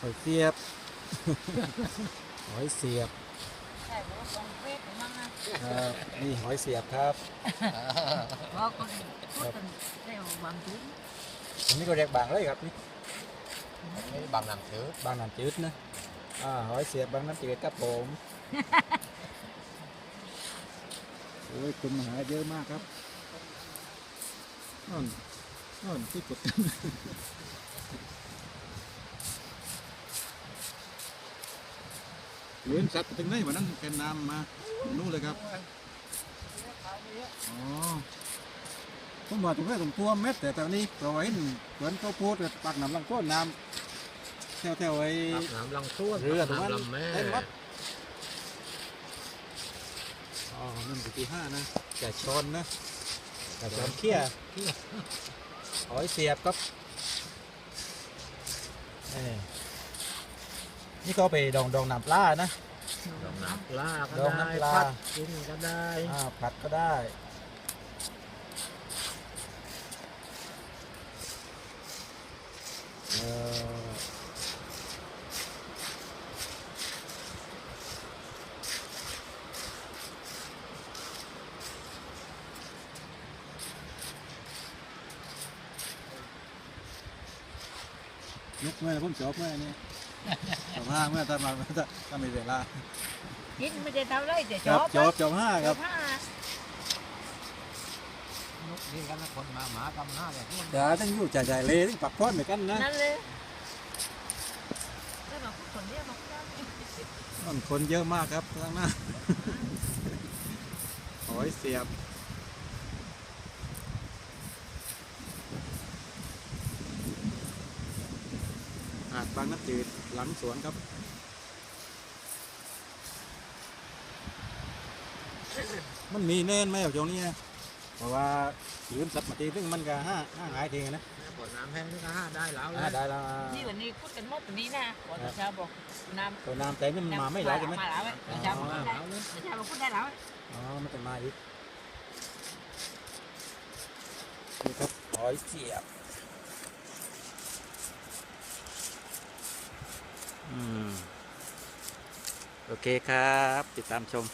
หอยเสียบ หอยเสียบใช่เพราะว่าตรงเฟซมั่งนะครับนี่หอยเสียบครับเพราะคนพูดกันได้บางทีอันนี้ก็เรียกบางเลยครับนี่นี่บางน้ำชื้นบางน้ำจืดนะอ่าหอยเสียบบางน้ำจืดครับผมโอ้ยคนมาหาเยอะมากครับนั่นนั่นที่กด เลี้ยงสัตว์ไปถึงไหนวันนั้นแกนนำมานู่นเลยครับอ๋อผมว่าตรงนี้ตรงตัวเม็ดแต่ตอนนี้เราไว้เหมือนเขาพูดกับปากน้ำลังก้นน้ำแถวแถวๆไอ้ปากน้ำลังต้วนเรือตรงปากนั้นน้ำลำแม่เต็มวัดอ๋อนั่นคือที่ห้านะแก่ชนนะแก่ชนเขี้ยหอยเสียบครับเอ้ย นี่ก็ไปดองดองน้ำปลานะ ดองน้ำปลาก็ดองได้น้ำปลาผัดกินก็ได้ อ่าผัดก็ได้ เอ่อยุกเมื่อผมจบเมื่อนี่จบ ห้าเมื่อถ้ามาถ้าถ้ามีเวลากินไม่ได้เท่าไรแต่คชรัอบบจบจบห้าชครัอบบผ้านกนี่กันนะคนมาหมากำหน้าแบบนี้จ๋าต้องอยู่จ่ายจ่ายเลยต้องปักพ้อนเหมือนกันนะนั่นเลยแล้วมาพูดคนเดียวมาพูดได้มันคนเยอะมากครับข้างหน้าหอยเสียบหาดบางน้ำจืด หลังสวนครับ มันมีเนินไหมเอาตรงนี้นะเพราะว่ายืมสัตว์มาทีซึ่งมันก็ห้าห้าหายทีนะปวดน้ำแห้งนี่ก็ห้าได้แล้วห้าเลยได้แล้วนี่วันนี้พูดกันหมดวันนี้นะบอกแต่เช้าบอกน้ำตัวน้ำแต่นี่มันมาไม่ไหลใช่ไหมมาแล้วแต่เช้าบอกได้แล้วเลยแต่เช้าบอกพูดได้แล้วอ๋อมันจะมาอีกนี่ครับหอยเสียบ อืม โอเคครับ ติดตามชม